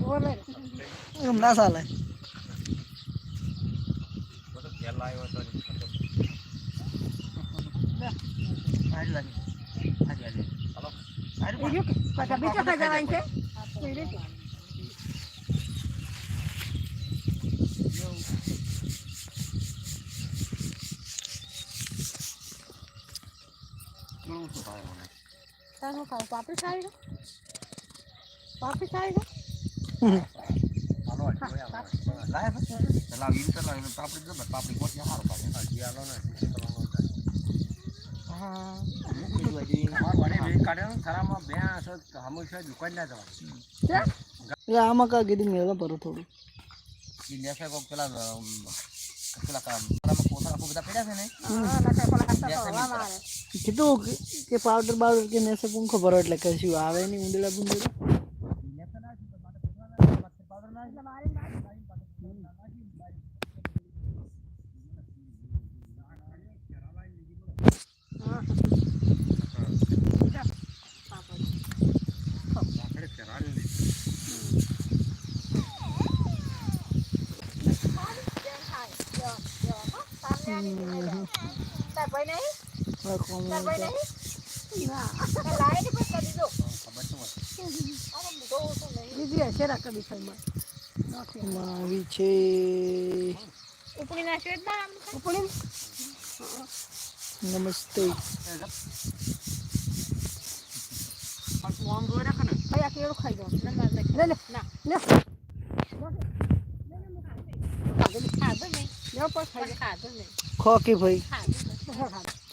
બોલે એમ ના ચાલે? પાપડી ખાવી પાપડી ખાવી આમાં કા કીધું મેળો પર થોડું પેલા. કીધું કે- પાવડર બાવડર કે નેસે પંખો ભરો એટલે કશું આવે નહીં ઉંદડા બુંદડા હા. આપણે ફેરાડી લીધી. તાર ભાઈ નહીં? આ કોમ તાર ભાઈ નહીં? ના. તાર લાવી ને પછી કરી દો. ખબર શું હોય? આનો મોટો ઓછો નહીં. બીજી હશે. માં આવી છે? નમસ્તે રાખે ને. ભાઈ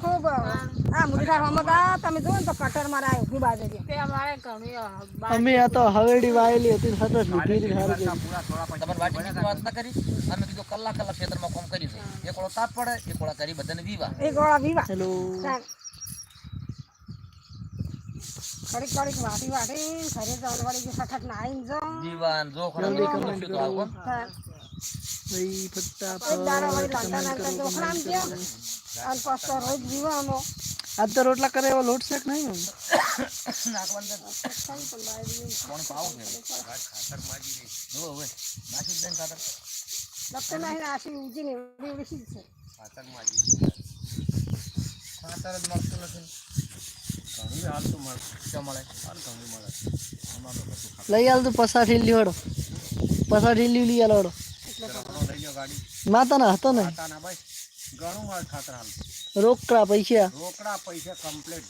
ખૂબ આ મુરઘા રમતા તમે જુઓ ને તો કટર મારા ઊભી બાજુ તે અમારે ઘણી અમે આ તો હવેડી વાયેલી હતી સતત લૂંટી હાર ગઈ તમારે વાટકીની વાત ના કરી અમે કીધું કલાક કલાક ખેતરમાં કામ કર્યું છે એક ઓળો તાપ પડે એક ઓળા કરી. બધાને વિવાહ એક ઓળા વિવા હેલો ખરીક ખરીક વાટી વાટી ઘરે જવાનું વળી સખત નાઈન જો દીવાન જો comment તો આવો. ભાઈ ફટાફટ આજ તો રોટલા કરે એવો લોટ શેક નહીં લઈ આલ તું પસાર ઠીલી વાળો. પસાર ઠીલી માતાના હતો ને? ભાઈ ઘણું મળે ખાતર હાલ. રોકડા પૈસા. રોકડા પૈસા કમ્પ્લીટ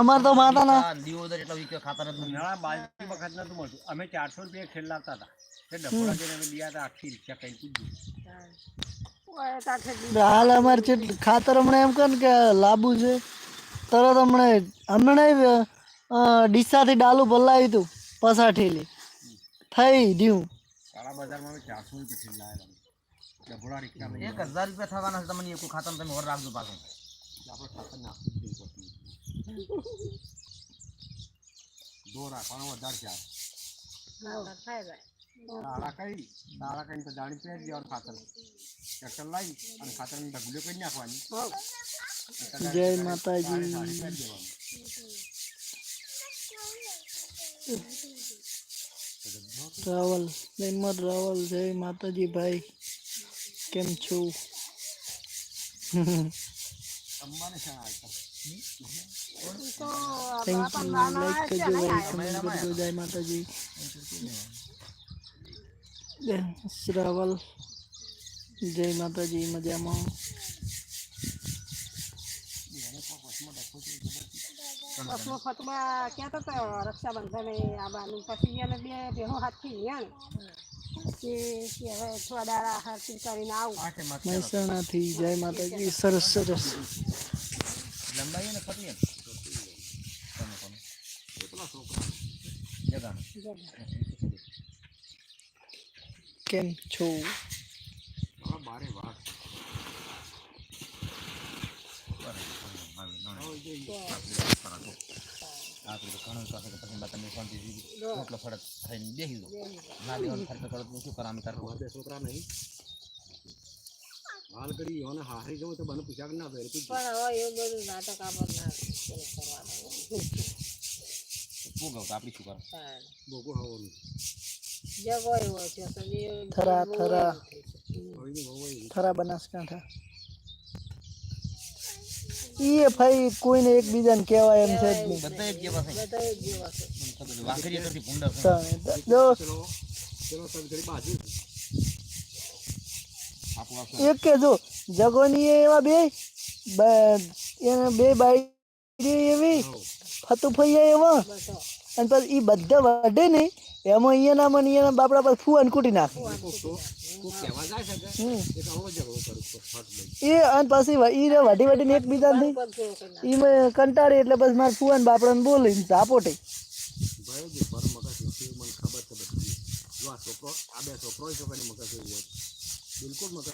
અમાર તો માતાના દીવોદર એટલા ખાતર જ નાળા બાજરી વખત નતું મળતું. અમે ચારસો રૂપિયા ખેલ હતા. તે ડફોડા જઈને અમે લીયા હતા આખી રિક્ષા કઈ કીધું હાલ અમારે છે ખાતર હમણાં એમ કહે ને કે લાંબુ છે. તરત હમણાં હમણાં ડીસાથી ડાલુ બદલાવ્યું હતું પસાર ઠેલી થઈ દ્યું કાળા બજારમાં અમે ચારસો રૂપિયા ખેલ લાવેલા એક હજાર રૂપિયા થવાના છે તમને એક ખાતર તમે ઓર રાખજો પાછું. આપણે ખાતર પડતું દો રાખવાનો વધારે ચાર થાય જાય દાડા કઈ દાડા કઈ તો જાણી પે દેવાનું ખાતર. ટ્રેક્ટર લાવી અને ખાતર ઢગલીઓ કરી નાખવાની. જય માતાજી. રાવલ જયમત રાવલ, જય માતાજી ભાઈ કેમ છો? થેન્ક યુ લાઈક કરજો ભાઈ કમેન્ટ કરજો, જય માતાજી. રાવલ, જય માતાજી, મજામાં. બસમાં ફતમાં ક્યાં હતો રક્ષાબંધને આવવાનું પછી એને બે ભેહો હાથથી ગયા ને હવે થોડા દાડા હાથી કરીને આવું. મહેસાણાથી જય માતાજી સરસ સરસ. લંબાઈ ને પતલી. કેમ છો? મારા બારે વાત છોકરા નહીં હાલ કરી હારી જવું તો બને પૂછ્યા ના પહેરે પણ હવે એ બધું નાટક આપણે ના કહું તો આપણે શું કરો તાણ. હવાનું જગો થરા બનાસકાંઠા એ ભાઈ કોઈને એકબીજાને કહેવાય એમ છે જ નહીં. બધા એક જેવા છે બધા એક જેવા છે મને ખબર છે. વાંકરીએ નથી ભૂંડા છે જો ચલો ચલો સબ ઘડી બાજુ એક કે જો જગોની એવા બે બ- એને બે બાઈ એવી ફતુફૈયા એવા. અને પછી એ બધા વઢે ને એમાં અહીંયાના મને અહીંયાના બાપડા પર ફુવાન કૂટી નાખે. પછી. એ કરું એ અને પછી ઈ રે વઢી વઢીને એકબીજાથી. કરી. ઈ મેં કંટાળી એટલે પછી મારા ફુવાન બાપડાને બોલીને ધાપોટે ભાઈ મગજ પર મગજ નથી મને ખબર છે બધી જો આ છોકરો આ બે છોકરો છોકરાની મગજ એવું હોય બિલકુલ મગજ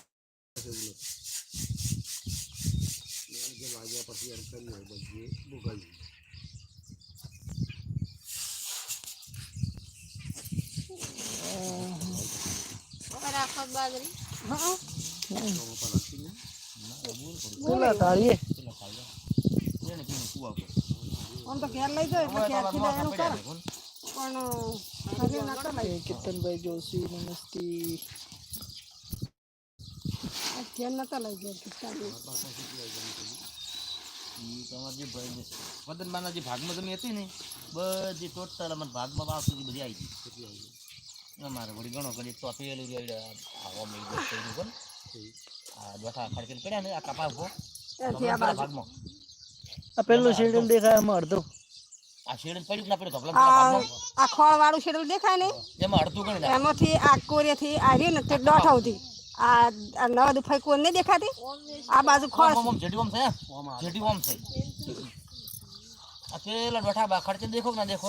એવું નથી એને જે વાગ્યા પછી એમ કર્યું હોય બધી ભૂગાઈ હવે રાખો બાજરી હા પેલા તાળીએ પેલા ખાઈ લે એને પીને સુવા પડે આમ તો ઘેર લઈ જાઓ એટલે હવે ઘેરથી તમારા લઈ માથા એનું કરો પડ્યા ને, કોણ? પણ હજી નતો લઈ એ કેતનભાઈ જોશી નમસ્તી આ ઘેર નતો લઈ ગયો કિસ્સાની ઈ તમારે જે ભાઈ જે વતનબાના જે ભાગમાં તમે હતી ને બધી ટોટલ અમારા ભાગમાં વાવ સુધી બધી આવી ગઈ અમારે વળી ઘણો કરી તો પેલું જોઈ આવો મેં બસ કર્યું કોણ આ બેઠા ખડકેલ પડ્યા ને આ કપા ઊભો ત્યાંથી આ બાજુ. ભાગમાં. આ પેલું શેડ્યુલ દેખાય એમાં અડધો. આ શેડ પડ્યું ના પડ્યું? ધોપલા આ ખોળ વાળું શેડ્યુલ દેખાય ને? એમાં અડધું ગણી એમાંથી આ કોરિયાથી આ રહ્યું ને તે દોઢ આવતી. આ નવા દુફાઈ નહીં દેખાતી? આ બાજુ ખોળ. ઓમ ઓમ જેડી ઓમ છે જેડી ઓમ છે આ પેલા બેઠા બા ખર્ચે દેખો ના દેખો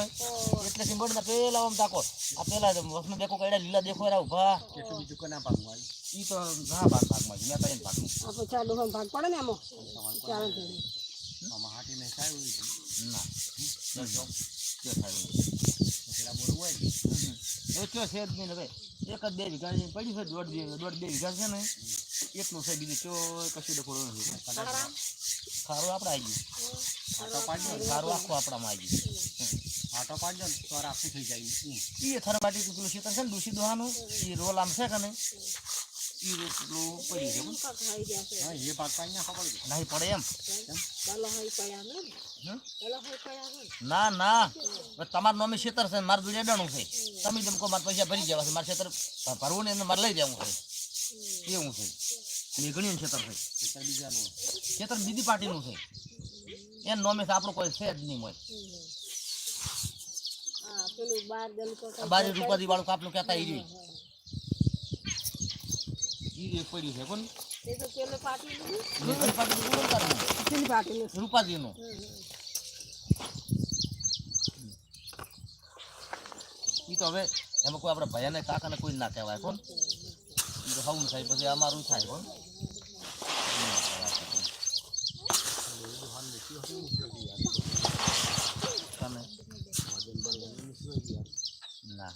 એટલે સિંબળ ના પેલા ઓમ તાકો આ પેલા વસમાં દેખો કઈડા લીલા દેખો રા ઊભા. કેટલું બીજું કના ભાગમાં ઈ તો ઘણા ભાગ ભાગમાં મેં કઈ ભાગ આ પછી ચાલુ હોય ભાગ પડે ને આમો ચાલે જોડે આમાં હાટી એવું છે. ના. જો. જો કે થાય પેલા બોલવું હોય ને? એ કયો છે જ નહીં હવે? એક જ બે વીઘા પડી છે દોઢ બે દોઢ બે વીઘા છે ને? એકનું છે બીજું કયો કશું ડખોડો નથી. ખારું આપણે આવી આટો પાડજો ગયું ખારું આખું આપણામાં આવી ગયું. આટો પાડજો ને તો આખું થઈ જાય. એ થર માટી પેલું ખેતર છે ને ડૂસી દોહાનું એ રોલ આમ છે કે નહીં? એ પેલું પડી ગયા. હા એ નહીં પડે એમ? ને? ને? ના ના. તમારું નામે ખેતર છે ને મારું દુનિયા અડાણું છે. તમે જેમ કહો મારા પૈસા ભરી જવા છે. મારે ખેતર ભરવું ને એને મારે લઈ જવું છે. એવું છે. એ ઘણી ખેતર છે. ખેતર બીજાનું. ખેતર બીજી પાર્ટીનું છે. એમ નોમે આપણું કોઈ છે જ નહીં હોય. બાર રૂપાદી વાળું કાપલું કહેતા ઈ રહ્યું. ઈ પડ્યું છે કોણ? એ તો એ હવે એમાં કોઈ આપણા ભયાને કાકાને કોઈ ના કહેવાય કોણ? ઈ તો હવું થાય પછી અમારું થાય કોણ? ના